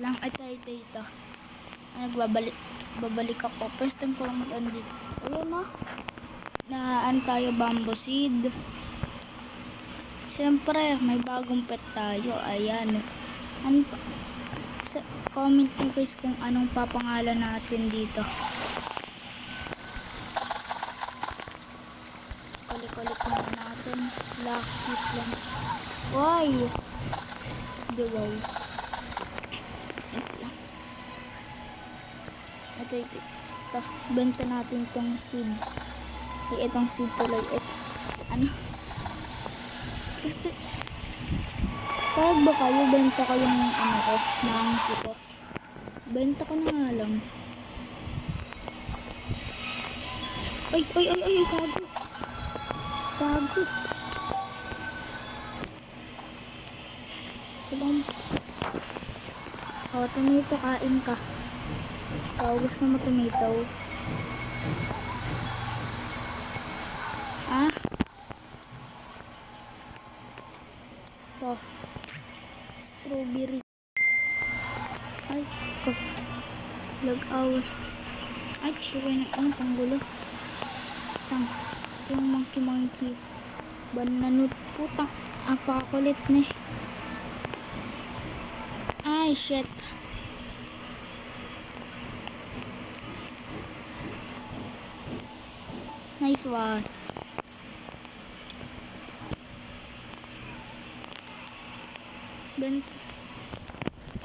lang. Ay, tayo, ito. Ay, nagbabalik. Babalik ako. First time ko lang dito. Ayun na. Na, ano tayo, bamboo seed. Siyempre, may bagong pet tayo. Ayan. Ano, sa, comment nyo guys kung anong papangalan natin dito. Kulik-kulik natin. Lucky lang. Why? Di wow. Ito, ito. Benta natin tong seed. Ay, itong seed tuloy. Ito. Ano? Gusto. Pag ba kayo, benta ko yung ano ko, monkey ko. Benta ko na nga lang. Ay, ay, ay, ay, gago. Gago. Ibang... Oh, tomato, kain ka. Oh, gusto mo tomato? Ah? To. Strawberry. Ay, ko. Log out. Ay, siya na ano pang gulo. Tang. Yung monkey monkey. Bananut putang. Apakakulit ni. Ay, shit. Nice one. Benta.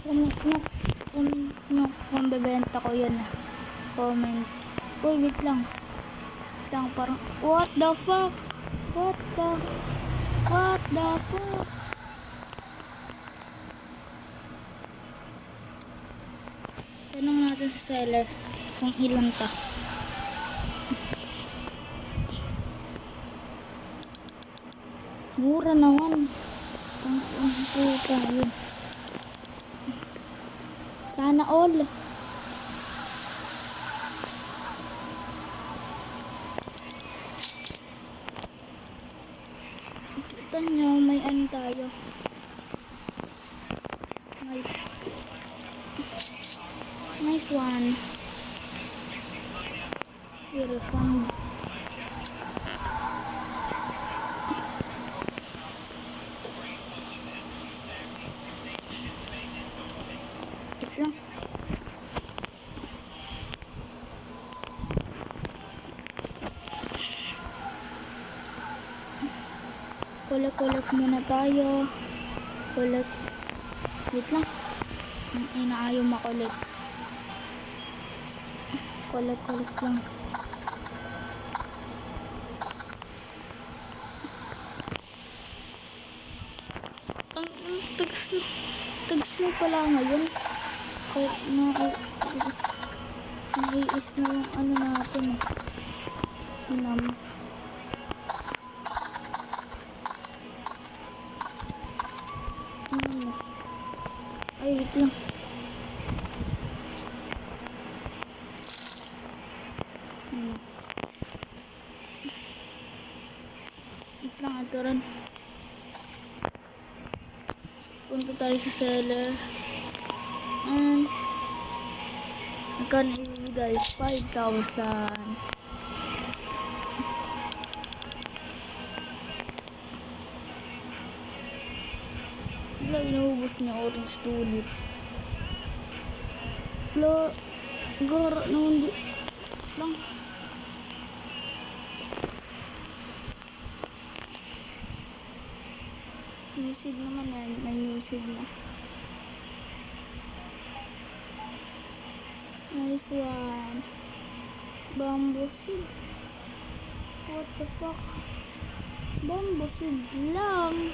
Comment nyo. Comment nyo kung bebenta ko yun. ah. Comment. Uy, wait lang. Wait lang, parang, what the fuck? What the, what the fuck? Tanong natin sa seller kung ilan ta. Mura naman. Puta yun. Sana all. Kita nyo, may ano tayo. May Nice one. Beautiful. Wait lang. Kulak-kulak muna tayo. Kulak. Wait lang. Ang ina ayaw makulit. Kulak-kulak lang. Ang na. Tagas mo pala ngayon. Kaya naiis. Naiis na yung ano natin eh. Tinam. Tinam na. Ay, wait lang. Ano? Wait lang, ito rin. Punta tayo sa seller. And, magkano ibigay? 5,000. Wala, inuubos niya orange tulip. Wala, gara naman di. Lang. Musid naman yan. May musid na. Nice one. Bamboo seed. What the fuck? Bamboo seed lang.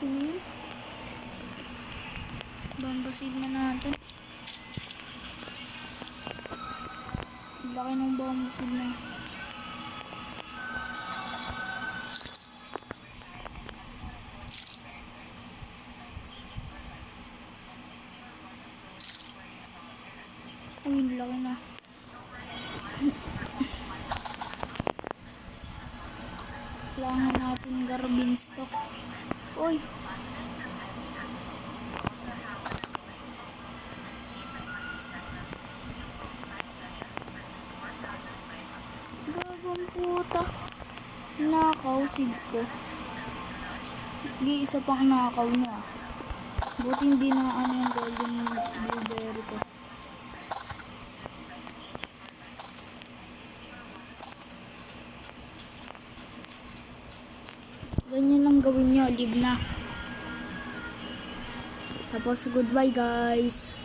Hmm? Bamboo seed na natin. Laki ng bamboo seed na. ating garbling stock. Uy! Gagong puta. Nakaw ko. Hindi isa pang nakaw niya. Buti hindi na ano yung golden blue Ganyan lang gawin niyo, live na. Tapos goodbye guys.